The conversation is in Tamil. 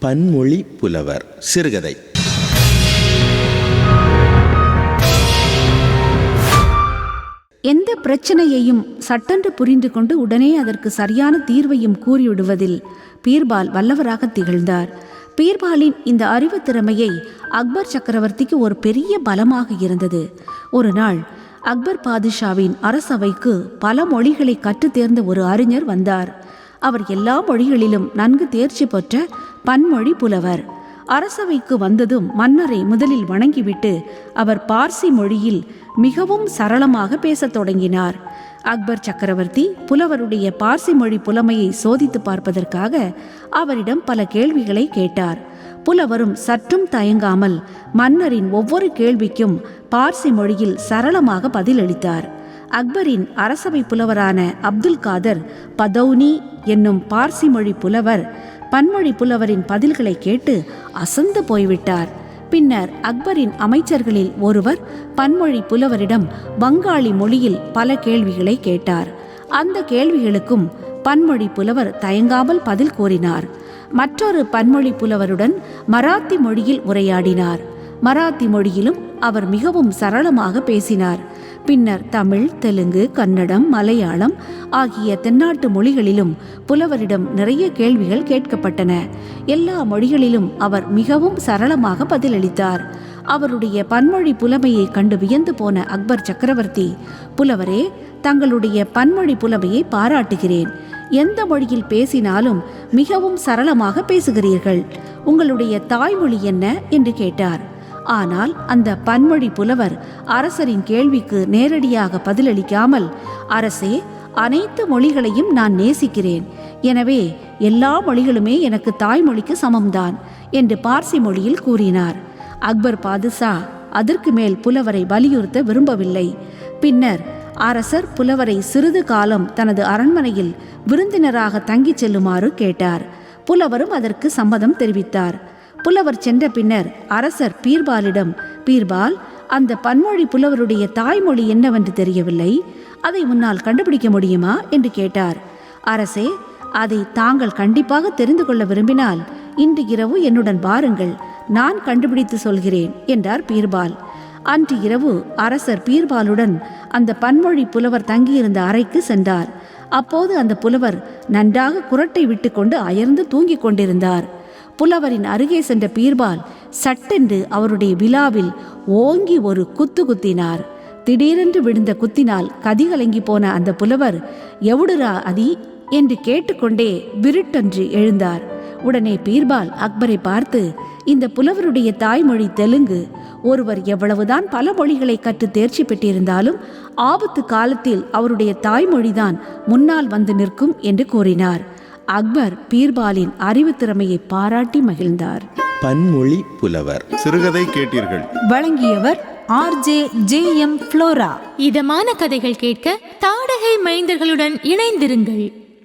பன்மொழி புலவர் சிறுகதை. எந்த பிரச்சனையையும் சட்டென்று புரிந்து கொண்டு உடனே அதற்கு சரியான தீர்வையும் கூறிவிடுவதில் பீர்பால் வல்லவராக திகழ்ந்தார். பீர்பாலின் இந்த அறிவு திறமையை அக்பர் சக்கரவர்த்திக்கு ஒரு பெரிய பலமாக இருந்தது. ஒரு நாள் அக்பர் பாதுஷாவின் அரசவைக்கு பல மொழிகளை கற்றுத் தேர்ந்த ஒரு அறிஞர் வந்தார். அவர் எல்லா மொழிகளிலும் நன்கு தேர்ச்சி பெற்ற பன்மொழி புலவர். அரசவைக்கு வந்ததும் மன்னரை முதலில் வணங்கிவிட்டு அவர் பார்சி மொழியில் மிகவும் சரளமாக பேசத் தொடங்கினார். அக்பர் சக்கரவர்த்தி புலவருடைய பார்சி மொழி புலமையை சோதித்து பார்ப்பதற்காக அவரிடம் பல கேள்விகளை கேட்டார். புலவரும் சற்றும் தயங்காமல் மன்னரின் ஒவ்வொரு கேள்விக்கும் பார்சி மொழியில் சரளமாக பதிலளித்தார். அக்பரின் அரசவை புலவரான அப்துல் காதர் பதௌனி என்னும் பார்சி மொழி புலவர் பன்மொழி புலவரின் பதில்களை கேட்டு அசந்து போய்விட்டார். பின்னர் அக்பரின் அமைச்சர்களில் ஒருவர் பன்மொழி புலவரிடம் வங்காளி மொழியில் பல கேள்விகளை கேட்டார். அந்த கேள்விகளுக்கும் பன்மொழி புலவர் தயங்காமல் பதில் கூறினார். மற்றொரு பன்மொழி புலவருடன் மராத்தி மொழியில் உரையாடினார். மராத்தி மொழியிலும் அவர் மிகவும் சரளமாக பேசினார். பின்னர் தமிழ் தெலுங்கு கன்னடம் மலையாளம் ஆகிய தென்னாட்டு மொழிகளிலும் புலவரிடம் நிறைய கேள்விகள் கேட்கப்பட்டன. எல்லா மொழிகளிலும் அவர் மிகவும் சரளமாக பதிலளித்தார். அவருடைய பன்மொழி புலமையை கண்டு வியந்து போன அக்பர் சக்கரவர்த்தி புலவரே தங்களுடைய பன்மொழி புலமையை பாராட்டுகிறேன். எந்த மொழியில் பேசினாலும் மிகவும் சரளமாக பேசுகிறீர்கள். உங்களுடைய தாய்மொழி என்ன? என்று கேட்டார். ஆனால் அந்த பன்மொழி புலவர் அரசரின் கேள்விக்கு நேரடியாக பதிலளிக்காமல் அரசே அனைத்து மொழிகளையும் நான் நேசிக்கிறேன். எனவே எல்லா மொழிகளுமே எனக்கு தாய்மொழிக்கு சமம்தான் என்று பார்சி மொழியில் கூறினார். அக்பர் பாதுஷா அதற்கு மேல் புலவரை வலியுறுத்த விரும்பவில்லை. பின்னர் அரசர் புலவரை சிறிது காலம் தனது அரண்மனையில் விருந்தினராக தங்கிச் செல்லுமாறு கேட்டார். புலவரும் அதற்கு சம்மதம் தெரிவித்தார். புலவர் சென்ற பின்னர் அரசர் பீர்பாலிடம் பீர்பால் அந்த பன்மொழி புலவருடைய தாய்மொழி என்னவென்று தெரியவில்லை? அதை உன்னால் கண்டுபிடிக்க முடியுமா? என்று கேட்டார். அரசே அதை தாங்கள் கண்டிப்பாக தெரிந்து கொள்ள விரும்பினால் இன்று இரவு என்னுடன் வாருங்கள் நான் கண்டுபிடித்து சொல்கிறேன் என்றார் பீர்பால். அன்று இரவு அரசர் பீர்பாலுடன் அந்த பன்மொழி புலவர் தங்கியிருந்த அறைக்கு சென்றார். அப்போது அந்த புலவர் நன்றாக குரட்டை விட்டுக்கொண்டு அயர்ந்து தூங்கிக் கொண்டிருந்தார். புலவரின் அருகே சென்ற பீர்பால் சட்டென்று அவருடைய விழாவில் ஓங்கி ஒரு குத்து குத்தினார். திடீரென்று விழுந்த குத்தினால் கதிகலங்கி போன அந்த புலவர் எவுடுரா அதி? என்று கேட்டுக்கொண்டே விருட்டென்று எழுந்தார். உடனே பீர்பால் அக்பரை பார்த்து இந்த புலவருடைய தாய்மொழி தெலுங்கு. ஒருவர் எவ்வளவுதான் பல மொழிகளை கற்று தேர்ச்சி பெற்றிருந்தாலும் ஆபத்து காலத்தில் அவருடைய தாய்மொழிதான் முன்னால் வந்து நிற்கும் என்று கூறினார். அக்பர் பீர்பாலின் அறிவு திறமையை பாராட்டி மகிழ்ந்தார். பன்மொழி புலவர். சிறுகதை கேட்டீர்கள். வழங்கியவர் ஆர்ஜே ஜே எம் ஃப்ளோரா. இதமான கதைகள் கேட்க தாடகை மைந்தர்களுடன் இணைந்திருங்கள்.